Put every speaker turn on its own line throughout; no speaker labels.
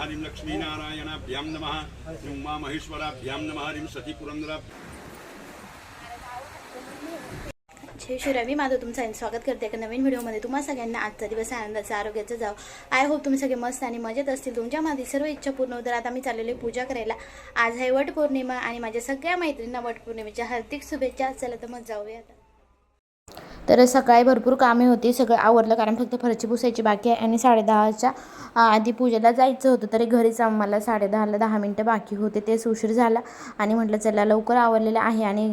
नमः हरिं लक्ष्मीनारायणाभ्यां नमः। हरिं उमामहेश्वराभ्यां नमः। हरिं सतीपुरंदरा
जय शिवराय मी माझं तुमचं स्वागत करते एका नवीन व्हिडिओमध्ये. तुम्हा सगळ्यांना आजचा दिवस आनंदाचा आरोग्याचा जाव. आय होप तुम्ही सगळे मस्त आणि मजेत असतील. तुमच्या माझी सर्व इच्छा पूर्ण होतात. आता मी चाललेली पूजा करायला. आज आहे वटपौर्णिमा आणि माझ्या सगळ्या मैत्रिणींना वटपौर्णिमेच्या हार्दिक शुभेच्छा. चला तर मग जाऊया आता. तर सकाळी भरपूर कामे होती सगळं आवरलं कारण फक्त फरची पुसायची बाकी आहे आणि साडेदहाच्या आधी पूजेला जायचं होतं तरी घरीच आम्हाला साडेदहाला दहा मिनटं बाकी होते तेच उशीर झाला आणि म्हटलं चला लवकर आवरलेलं आहे आणि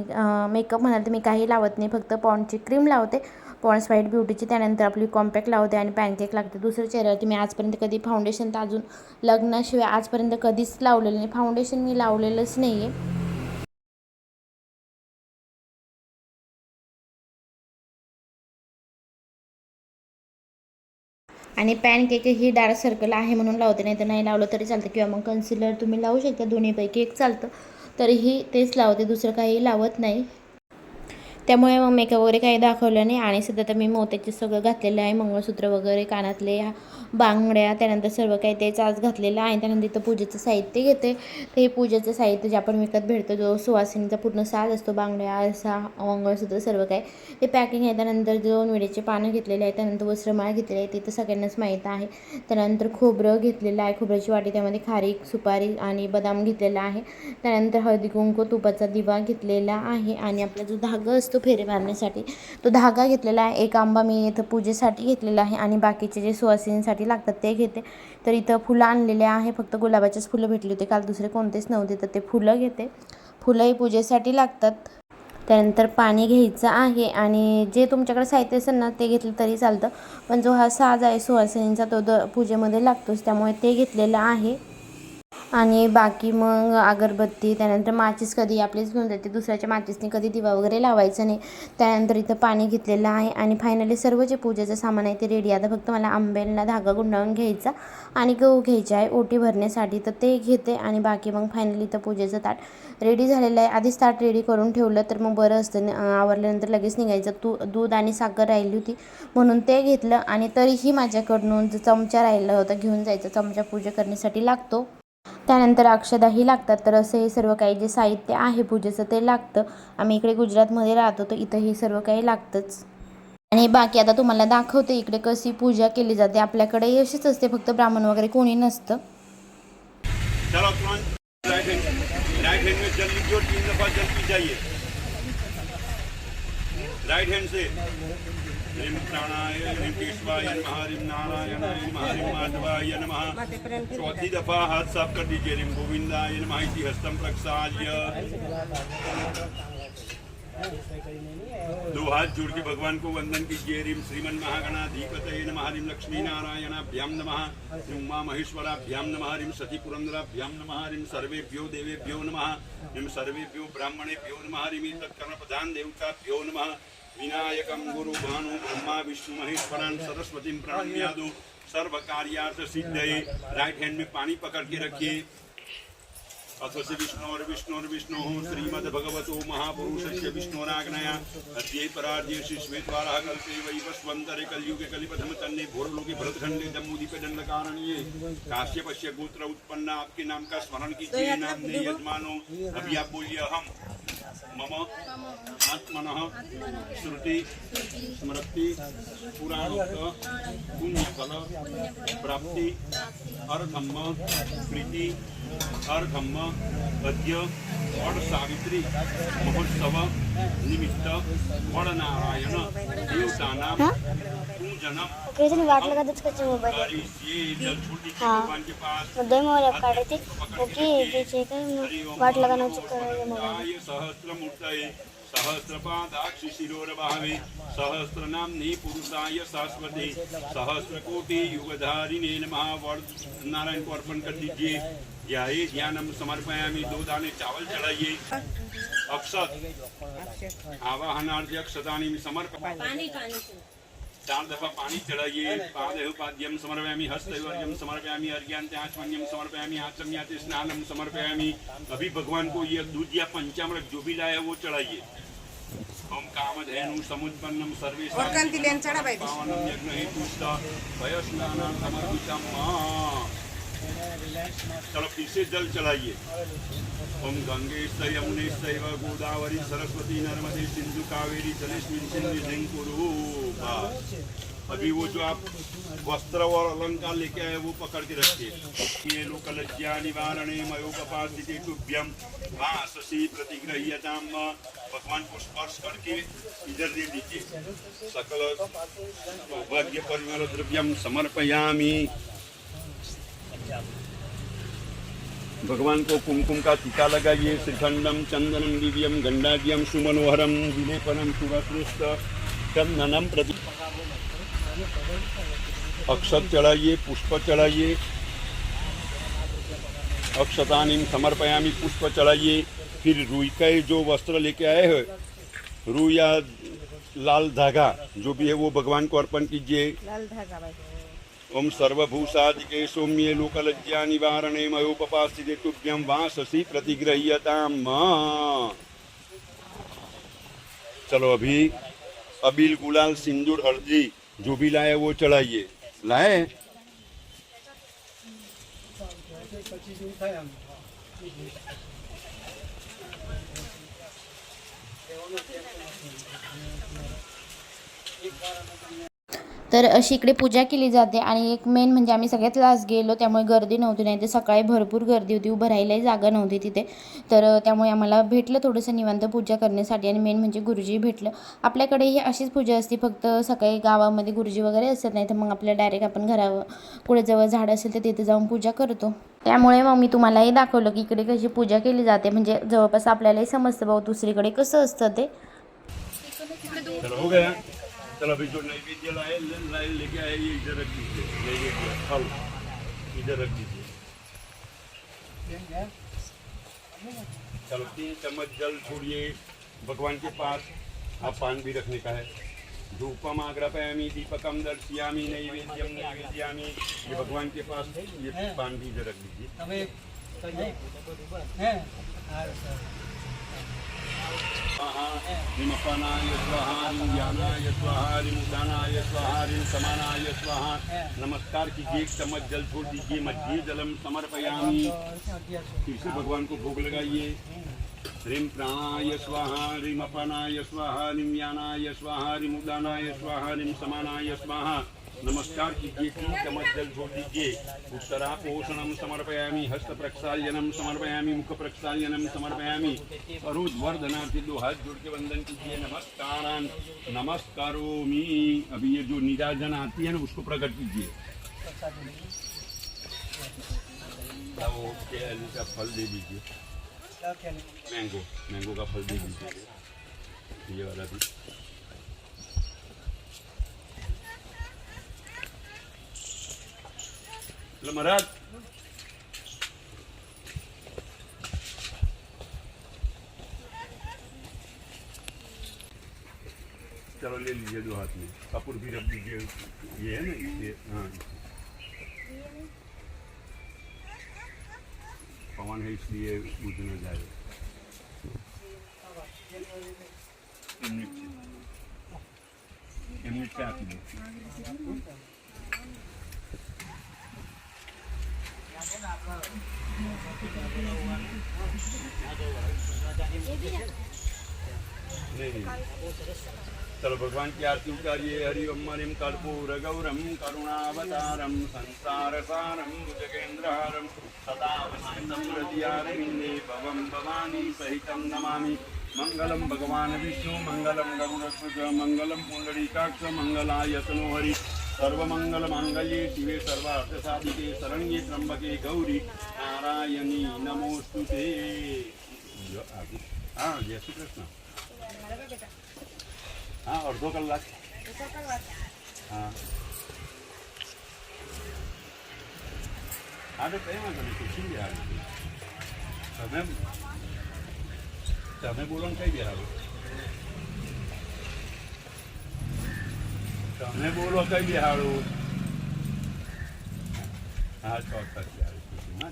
मेकअप म्हणाल तर मी काही लावत नाही फक्त पॉन्डची क्रीम लावते पॉन्ड्स व्हाईट ब्युटीची त्यानंतर आपली कॉम्पॅक्ट लावते आणि पॅनकेक लागते दुसऱ्या चेहऱ्यावरती मी आजपर्यंत कधी फाउंडेशन तर अजून लग्नाशिवाय आजपर्यंत कधीच लावलेलं नाही फाउंडेशन मी लावलेलंच नाही आहे आणि पॅन केक ही डार्क सर्कल आहे म्हणून लावते नाही तर नाही लावलं तरी चालतं. किंवा मग कन्सिलर तुम्ही लावू शकता दोन्हीपैकी एक चालतं. तरीही तेच लावते दुसरं काही लावत नाही. त्यामुळे मग मेकअप वगैरे काही दाखवलं नाही. आणि सध्या तर मी मोत्याचे सगळं घातलेलं आहे. मंगळसूत्र वगैरे कानातले बांगड्या त्यानंतर सर्व काही तेच आज घातलेलं आहे. त्यानंतर इथं पूजेचं साहित्य घेते. ते हे पूजेचं साहित्य जे आपण विकत भेटतो जो सुवासिनीचा पूर्ण साज असतो बांगड्या आरसा मंगळसूत्र सर्व काही ते पॅकिंग आहे. त्यानंतर दोन विड्याचे पानं घेतलेले आहे त्यानंतर वस्त्रमाळ घेतलेली आहे ते तर सगळ्यांनाच माहीत आहे. त्यानंतर खोबरं घेतलेलं आहे. खोबऱ्याची वाटी त्यामध्ये खारीक सुपारी आणि बदाम घेतलेला आहे. त्यानंतर हळदी कुंकू तुपाचा दिवा घेतलेला आहे. आणि आपला जो धागा असतो फेरे मारण्यासाठी. तो धागा घेतलेला आहे. एक आंबा मी इथं पूजेसाठी घेतलेला आहे आणि बाकीचे जे सुवासिनीसाठी लागतात ते घेते. तर इथं फुलं आणलेले आहे. फक्त गुलाबाचेच फुलं भेटली होती. काल दुसरे कोणतेच नव्हते तर ते फुलं घेते. फुलंही पूजेसाठी लागतात. त्यानंतर पाणी घ्यायचं आहे आणि जे तुमच्याकडे साहित्य असेल ना ते घेतलं तरी चालतं. पण जो हा साज आहे सुवासिनींचा तो द पूजेमध्ये लागतोच. त्यामुळे ते घेतलेलं आहे. आणि बाकी मग अगरबत्ती त्यानंतर माचीस कधी आपलीच घेऊन जाते दुसऱ्याच्या माचीसने कधी दिवा वगैरे लावायचं नाही. त्यानंतर इथं पाणी घेतलेलं आहे आणि फायनली सर्व जे पूजेचं सामान आहे ते रेडी आता फक्त मला आंब्याला धागा गुंडाळून घ्यायचा आणि गहू घ्यायचे आहे. ओटी भरण्यासाठी तर ते घेते आणि बाकी मग फायनली इथं पूजेचं ताट रेडी झालेलं आहे. आधीच ताट रेडी करून ठेवलं तर मग बरं असतं. आवरल्यानंतर लगेच निघायचं. तू दूध आणि साखर राहिली होती म्हणून ते घेतलं आणि तरीही माझ्याकडून चमचा राहिला होता. घेऊन जायचा. चमचा पूजा करण्यासाठी लागतो. त्यानंतर अक्षदाही लागतात. तर असं हे सर्व काही जे साहित्य आहे पूजेचं ते लागतं. आम्ही इकडे गुजरातमध्ये राहतो तर इथं हे सर्व काही लागतंच. आणि बाकी आता तुम्हाला दाखवते इकडे कशी पूजा केली जाते. आपल्याकडे अशीच असते फक्त ब्राह्मण वगैरे कोणी नसतं.
राइट हैंड से. ह्रीं प्राणाय, ह्रीं केशवाय नमः, ह्रीं नारायणाय नमः, ह्रीं माधवाय नमः। चौथी दफ़ा हाथ साफ़ कर दीजिए ह्रीं गोविंदाय नमः इति हस्तम प्रक्षाल्य। दो हाथ जोड़ के भगवान को वंदन कीजिए। ह्रीं श्रीमन महागणाधिपतये नमः, ह्रीं लक्ष्मी नारायणाभ्यां नमः उमा महेश्वराभ्यां नमः, ह्रीं सती पुरंदराभ्यां नमः, ह्रीं सर्वेभ्यो देवेभ्यो नमः, ह्रीं सर्वेभ्यो ब्राह्मणेभ्यो नमः, ह्रीं तत्कर्मप्रधान देवताभ्यो नमः। विनायकं गुरु भानु ब्रह्मा विष्णु महेश्वरान सरस्वतीं प्रणम्यादु सर्व कार्यार्थ सिद्धये। राइट हैंड में पानी पकड़ के रखिए। अथ से विष्णोर विष्णोर विष्णु श्रीमद्भगवतो महापुरुषस्य विष्णोराग्नया। अद्यै परार्य शिश्वेद्वारः कल्पे वै वस्वन्तरे कलियुगे कलिपथम तन्ने भोरलोके भरतखंडे जम्बूदीपे दंडकारणीये काश्यपस्य गोत्र उत्पन्ना आपके नाम का स्मरण कीजिए नाम ने यजमानो। अभी आप बोलिए हम मम आत्मनः श्रुति स्मृति पुराणोक्त पुण्यफल प्राप्ति अर्थम प्रीति अर्थम अद्य वड सावित्री महोत्सव निमित्त वड नारायण देवतानां
हाँ.
भगवान के पास
मोबाईल काय
सहस्रमूर्तये सहस्रपादाक्षि शिरोरभावे सहस्रनाम्नि पुरुषाय शाश्वते सहस्रकोटि युगधारिणे नमः वर्ण नारायण को अर्पण कर दीजिए ध्याये ध्यानम समर्पयामि दो दाने चावल चढ़ाइए अक्षत। आवाहनार्थ अक्षतानि समर्पयामि चार दफा पानी चढ़ाइए पादयोपाद्यम समर्पयामि हस्तवर्यम समर्पयामि अर्घ्यांत्याचमन्यम समर्पयामि आचम्याति स्नानम समर्पयामि अभी भगवान को ये दूध या पंचामृत जो भी लाया वो चढ़ाइए ओम कामधेनु समुत्पन्नम सर्वे पावनम यज्ञ हेतुष्ट वयस्नानां समर्पितम चलो पीछे जल चलाइए ओम गंगे यमुने चैव गोदावरी सरस्वती नर्मदे सिंधु कावेरी जलेस्मिन सिंधु कुरु बस अभी वो जो आप वस्त्र और अलंकार लेके आए वो पकड़ के रखिए ये लोक लज्जा निवारणे मयोपपासिते तुभ्यम वाससी प्रतिग्रह्यताम भगवान को स्पर्श करके इधर दे दीजिए सकल सौभाग्य परिमल द्रव्यम समर्पयामी भगवान को कुमकुम का टीका लगाइए, श्रीखंडम, चंदनम, दिव्यम, गंडाद्यम, सुमनोहरम, विलेपनम सुरश्रेष्ठ चंदनम प्रति अक्षत चढ़ाइए, पुष्प चढ़ाइए। अक्षतानी समर्पयामी, पुष्प चढ़ाइए। फिर रुई का जो वस्त्र लेके आए हैं, रुई या लाल धागा, जो भी है वो भगवान को अर्पण कीजिए। ओम सर्वभूषादिके सौम्ये लोकलज्जा निवारणे मयोपपास्थिते तुभ्यं वाससी प्रतिग्रह्यताम चलो अभी, अबील गुलाल सिंदूर हल्दी जो भी लाए, वो चढ़ाइए लाए।
तर अशी इकडे पूजा केली जाते आणि एक मेन म्हणजे आम्ही सगळ्यात लास्ट गेलो त्यामुळे गर्दी नव्हती नाही तर सकाळी भरपूर गर्दी होती उभं राहायलाही जागा नव्हती तिथे. तर त्यामुळे आम्हाला भेटलं थोडंसं निवांत पूजा करण्यासाठी आणि मेन म्हणजे गुरुजी भेटलं. आपल्याकडे ही अशीच पूजा असते फक्त सकाळी गावामध्ये गुरुजी वगैरे असत नाही तर मग आपल्या डायरेक्ट आपण घरावर पुढे जवळ झाड असेल तर तिथे जाऊन पूजा करतो. त्यामुळे मग मी तुम्हाला हे दाखवलं की इकडे कशी पूजा केली जाते म्हणजे जवळपास आपल्यालाही समजतं भाऊ दुसरीकडे कसं असतं ते.
चलो अभी जो नैवेद्य लाए ले, लाए लेके आए ये इधर रख दीजिए। नैवेद्य फल इधर रख दीजिए। चलो तीन चम्मच जल छोड़िए। भगवान के पास आप पान भी रखने का है। धूपम आग्रपयामी दीपकम दर्शियामी नैवेद्यम नैवेद्यामी ये भगवान के पास ये पान भी इधर रख दीजिए।
विमपनाय
स्वाहा ज्ञानाय स्वाहा स्वाहा समानाय स्वाहा नमस्कार कीजिए चम्मच जल छोड़ दीजिए मध्य जलम समर्पयामी। फिर से भगवान को भोग लगाइए। रिम प्राणाय स्वाहा अपनाय स्वाहा, ह्रीं यानाय स्वाहा ह्रीमुदानाय स्वाहा रिम समानाय स्वाहा। नमस्कार कीजिए तीन चम्मच जल छोड़ दीजिए उत्तरा पोषणम समर्पयामी हस्त प्रक्षालनम समर्पयामी मुख प्रक्षालनम समर्पयामी। अरुद वर्धनार्थी दो हाथ जोड़ के वंदन कीजिए। नमस्कारान नमस्कारोमी। अभी ये जो निराजन आती है ना उसको प्रकट कीजिए। का फल दे दीजिए। मैंगो मैंगो का फल दे दीजिए। ये वाला भी। लो महाराज चलो ले लीजिए दो हाथ में कपूर भी रख दीजिए ये है ना ये हाँ. पवन है इसलिए न जाए मिनट से मिनट से चलो भगवान की आरती उतारिये हरि ओम हरिम कर्पूर गौरम करुणावतारम संसार सारम भुजगेन्द्रहारम सदा वसंतम भवानी सहितं नमामि। मङ्गलं भगवान् विष्णु मंगलम गरुडस्वज मंगलम पुण्डरीकाक्ष मङ्गलायतनो तनो સર્વમંગલ મંગલ્યે શિવે સર્વાર્થ સાધિકે શરણ્યે ત્રંબકે ગૌરી નારાયણી નમો તે હા જય શ્રી કૃષ્ણ. હા અડધો કલાક. હા. હા તો કઈ વાંધો નહીં પૂછી બિહાર તમે તમે બોલો ને કઈ બિહાર તમે બોલો કઈ બેહાડું હા ચોક્કસ બેહાડું હા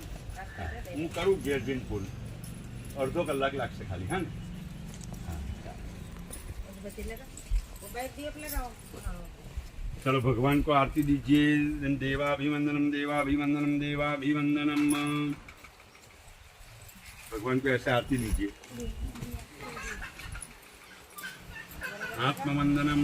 હા. હું કરું ઘેર જઈને ફોન અડધો કલાક લાગશે ખાલી હા ને હા ચાલો. चलो भगवान को आरती दीजिए देवाभिवंदनम देवाभिवंदनम देवाभिवंदनम भगवान को ऐसे आरती दीजिए आत्मवंदनम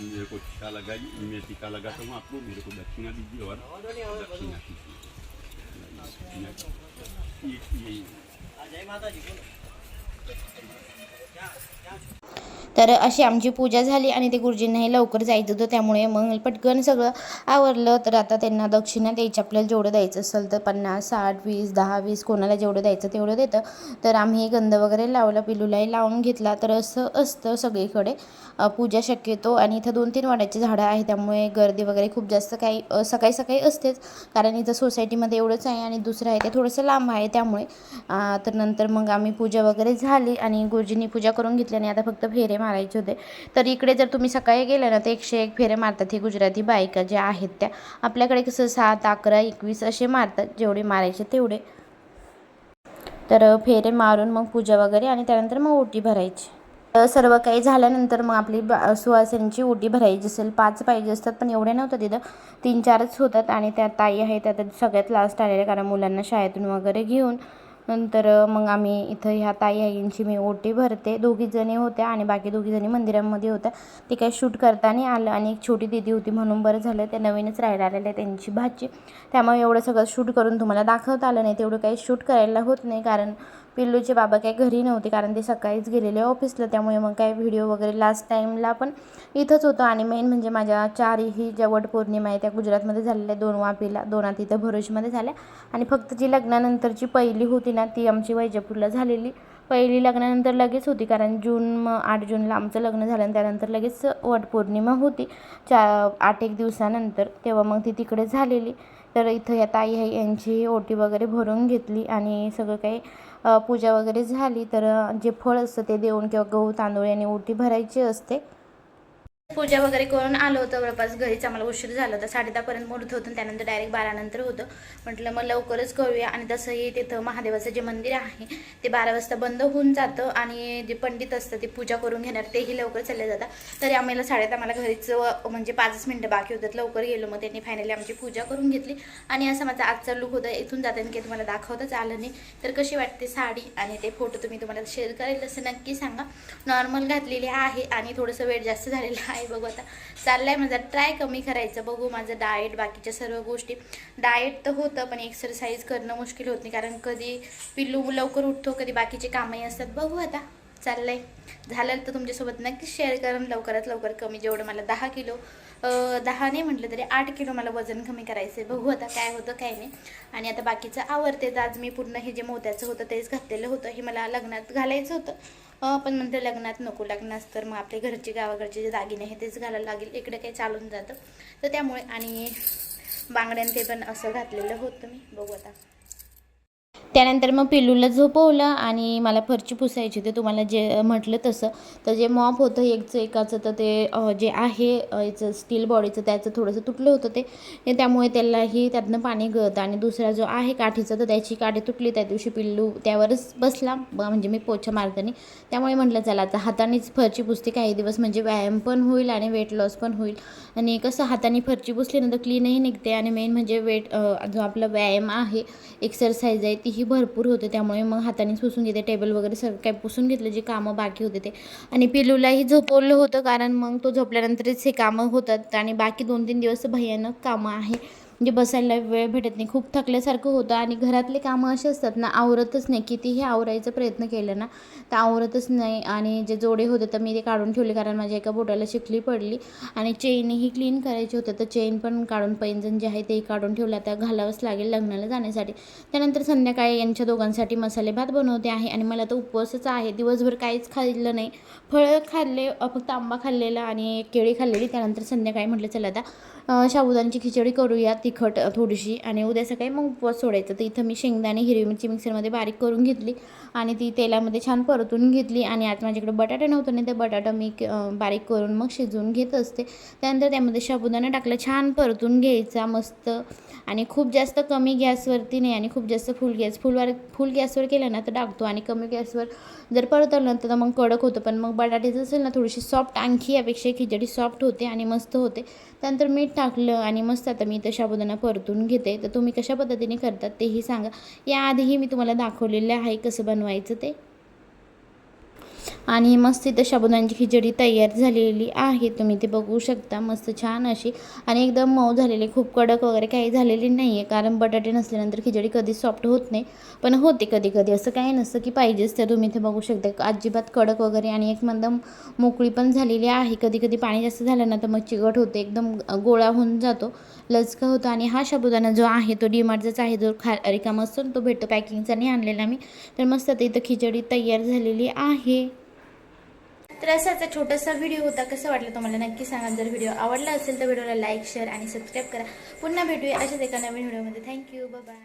मेरे को टीका लगाइए मैं टीका लगाता हूँ आपको मेरे को दक्षिणा दीजिए और दक्षिणा कीजिए ये- ये-
जय माता जी बोलो।
तर अशी आमची पूजा झाली आणि ते गुरुजींनाही लवकर जायचं होतं. त्यामुळे मग पटकन सगळं आवरलं. तर आता त्यांना दक्षिणा द्यायची आपल्याला जेवढं द्यायचं असेल तर पन्नास साठ वीस दहा वीस कोणाला जेवढं द्यायचं तेवढं देतं. तर आम्ही गंध वगैरे लावला पिलूलाही लावून घेतला. तर असं असतं सगळीकडे. पूजा शक्यतो आणि इथं दोन तीन वाड्याची झाडं आहे त्यामुळे गर्दी वगैरे खूप जास्त काही सकाळी सकाळी असतेच. कारण इथं सोसायटीमध्ये एवढंच आहे आणि दुसरं आहे ते थोडंसं लांब आहे त्यामुळे. तर नंतर मग आम्ही पूजा वगैरे झाली. आणि गुरुजींनी पूजा करून घेतली आणि आता फक्त फेरे मारायचे होते. तर इकडे जर तुम्ही सकाळी गेले ना तर एकशे एक फेरे मारतात ही गुजराती बायका ज्या आहेत त्या. आपल्याकडे कसं सात अकरा एकवीस असे मारतात जेवढे मारायचे तेवढे. तर फेरे मारून मग पूजा वगैरे आणि त्यानंतर मग ओटी भरायची. सर्व काही झाल्यानंतर मग आपली बा सुवासिनीची ओटी भरायची असेल. पाच पाहिजे असतात पण एवढे नव्हतं तिथं. तीन चारच होतात आणि त्या ताई आहे त्या सगळ्यात लास्ट आलेल्या कारण मुलांना शाळेतून वगैरे घेऊन नंतर मग आम्ही इथं ह्या ताई आईंची मी ओटी भरते. दोघीजणी होत्या आणि बाकी दोघीजणी मंदिरामध्ये होत्या. ते काही शूट करताना आलं आणि एक छोटी दिदी होती म्हणून बरं झालं. ते नवीनच राहायला आहे त्यांची भाची. त्यामुळे एवढं सगळं शूट करून तुम्हाला दाखवता आलं नाही. तेवढं काही शूट करायला होत नाही कारण पिल्लूचे बाबा काही घरी नव्हते कारण ते सकाळीच गेलेले ऑफिसला त्यामुळे मग काय व्हिडिओ वगैरे लास्ट टाईमला पण इथंच होतं. आणि मेन म्हणजे माझ्या चारही ज्या वटपौर्णिमा आहे त्या गुजरातमध्ये झालेल्या दोन वापीला दोना तिथं भरुचमध्ये झाल्या. आणि फक्त जी लग्नानंतरची पहिली होती ना ती आमची वैजापूरला झालेली. पहिली लग्नानंतर लगेच होती कारण जून मग आठ जूनला आमचं लग्न झालं आणि त्यानंतर लगेच वटपौर्णिमा होती. चा आठ एक दिवसानंतर तेव्हा मग ती तिकडे झालेली. तर इथं या ताई आहे यांची ओटी वगैरे भरून घेतली आणि सगळं काही पूजा वगैरे झाली. तर जे फळ असतं ते देऊन किंवा गहू तांदूळ यांनी ओटी भरायची असते. पूजा वगैरे करून आलो होतं जवळपास घरीच आम्हाला उशीर झाला होता साडे दहापर्यंत मुहूर्त होतं त्यानंतर डायरेक्ट बारानंतर होतं. म्हटलं मग लवकरच करूया आणि तसंही तिथं महादेवाचं जे मंदिर आहे ते बारा वाजता बंद होऊन जातं आणि जे पंडित असतं ते पूजा करून घेणार तेही लवकर चालले जातात. तरी आम्हाला साडेत आम्हाला घरीच म्हणजे पाचच मिनटं बाकी होतात लवकर गेलो. मग त्यांनी फायनली आमची पूजा करून घेतली आणि असं माझा आजचा लुक होता इथून जाताना की तुम्हाला दाखवतंच आलं नाही. तर कशी वाटते साडी आणि ते फोटो तुम्ही तुम्हाला शेअर करेल तसं नक्की सांगा. नॉर्मल घातलेली आहे आणि थोडंसं वेळ जास्त झालेलं आहे. बघू आता. चाललाय माझा. ट्राय कमी करायचं. बघू माझं डाएट बाकीच्या सर्व गोष्टी. डाएट तर होतं पण एक्सरसाइज करणं मुश्किल होत नाही. कारण कधी पिल्लू लवकर उठतो कधी बाकीचे कामही असतात. बघू आता. चाललंय. झालं तर तुमच्यासोबत नक्कीच शेअर करून. लवकरात लवकर कमी जेवढं मला दहा किलो दहा नाही म्हटलं तरी आठ किलो मला वजन कमी करायचं आहे बघू आता काय होतं काय नाही. आणि आता बाकीचं आवडते आज मी पूर्ण हे जे मोत्याचं होतं तेच घातलेलं होतं. हे मला लग्नात घालायचं होतं. पण म्हणते लग्नात नको लग्नात तर मग आपले घरचे गावाकडचे जे दागिने आहे तेच घालायला लागेल. इकडे काही चालून जातं. तर त्यामुळे आणि बांगड्यान ते पण असं घातलेलं होतं मी. बघू आता. त्यानंतर मग पिल्लूला झोपवलं आणि मला फरची पुसायची ते तुम्हाला जे म्हटलं तसं. तर जे मॉप होतं एकचं एकाचं तर ते जे आहे याचं स्टील बॉडीचं त्याचं थोडंसं तुटलं होतं ते. त्यामुळे त्यालाही त्यातनं पाणी गळतं. आणि दुसरा जो आहे काठीचा तर त्याची काठी तुटली त्या दिवशी पिल्लू त्यावरच बसला. म्हणजे मी पोछा मारताना. त्यामुळे म्हटलं चला आता हातानेच फरची पुसते. काही दिवस म्हणजे व्यायाम पण होईल आणि वेट लॉस पण होईल. आणि कसं हाताने फरची पुसली ना तर क्लीनही निघते. आणि मेन म्हणजे वेट जो आपला व्यायाम आहे एक्सरसाइज आहे तीही भरपूर होते त्यामुळे मग हाताने पुसून घेते टेबल वगैरे सगळं काही पुसून घेतलं जे कामं बाकी होते ते. आणि पिलूलाही झोपवलं होतं कारण मग तो झोपल्यानंतरच हे कामं होतात आणि बाकी दोन तीन दिवस भयानक कामं आहे. म्हणजे बसायला वेळ भेटत नाही. खूप थकल्यासारखं होतं आणि घरातले कामं असे असतात ना आवरतच नाही. कितीही आवरायचा प्रयत्न केला ना तर आवरतच नाही. आणि जे जोडे होते तर मी ते काढून ठेवले कारण माझ्या एका बोटाला शिकली पडली. आणि चेनही क्लीन करायची होते. तर चेन पण काढून पैंजण जे आहे तेही काढून ठेवलं. आता घालावंच लागेल लग्नाला जाण्यासाठी. त्यानंतर संध्याकाळी यांच्या दोघांसाठी मसाले भात बनवते आहे. आणि मला तर उपवासच आहे. दिवसभर काहीच खाल्लं नाही. फळं खाल्ले फक्त आंबा खाल्लेला आणि केळी खाल्लेली. त्यानंतर संध्याकाळी म्हटलं चला आता अ, खिचडी करूया तिखट थोडीशी आणि उद्या सकाळी मग उपवास सोडायचं. तर इथं मी शेंगदाणे हिरवी मिरची मिक्सरमध्ये बारीक करून घेतली आणि ती तेलामध्ये छान परतून घेतली आणि आज माझ्याकडे बटाटा नव्हतं नाही ते बटाटा मी बारीक करून मग शिजवून घेत असते. त्यानंतर त्यामध्ये शाबुदाणा टाकला छान परतून घ्यायचा मस्त आणि खूप जास्त कमी गॅसवरती नाही आणि खूप जास्त फुल गॅस फुलवर फुल गॅसवर केलं ना तर टाकतो आणि कमी गॅसवर जर परतवलं तर मग कडक होतं. पण मग बटाट्याचं असेल ना थोडीशी सॉफ्ट आणखी यापेक्षा खिचडी सॉफ्ट होते आणि मस्त होते. त्यानंतर मीठ टाकलं आणि मस्त आता मी इथं साबुदाणा परतून घेते. तर तुम्ही कशा पद्धतीने करतात तेही सांगा. याआधीही मी तुम्हाला दाखवलेलं आहे कसं बनवायचं ते. आणि मस्त इथं शाबुदाण्याची खिचडी तयार झालेली आहे. तुम्ही ते बघू शकता. मस्त छान अशी. आणि एकदम मऊ झालेली खूप कडक वगैरे काही झालेली नाही आहे कारण बटाटे नसल्यानंतर खिचडी कधीच सॉफ्ट होत नाही. पण होते कधी कधी असं काही नसतं की पाहिजेच ते तुम्ही इथे बघू शकता. अजिबात कडक वगैरे आणि एक मंदम मोकळी पण झालेली आहे. कधी कधी पाणी जास्त झालं ना तर मग चिकट होते. एकदम गोळा होऊन जातो. लचका होतो. आणि हा साबुदाणा जो आहे तो डीमार्टचाच आहे. जो खा रिकामा असतो ना तो भेटतो. पॅकिंगचा नाही आणलेला मी. तर मस्त आता इथं खिचडी तयार झालेली आहे. तर असाचा छोटासा व्हिडिओ होता. कसं वाटलं तुम्हाला? नक्की सांगा. जर व्हिडिओ आवडला असेल तर व्हिडिओला लाईक शेअर आणि सबस्क्राईब करा. पुन्हा भेटूया अशाच एका नवीन व्हिडिओमध्ये थँक्यू बाय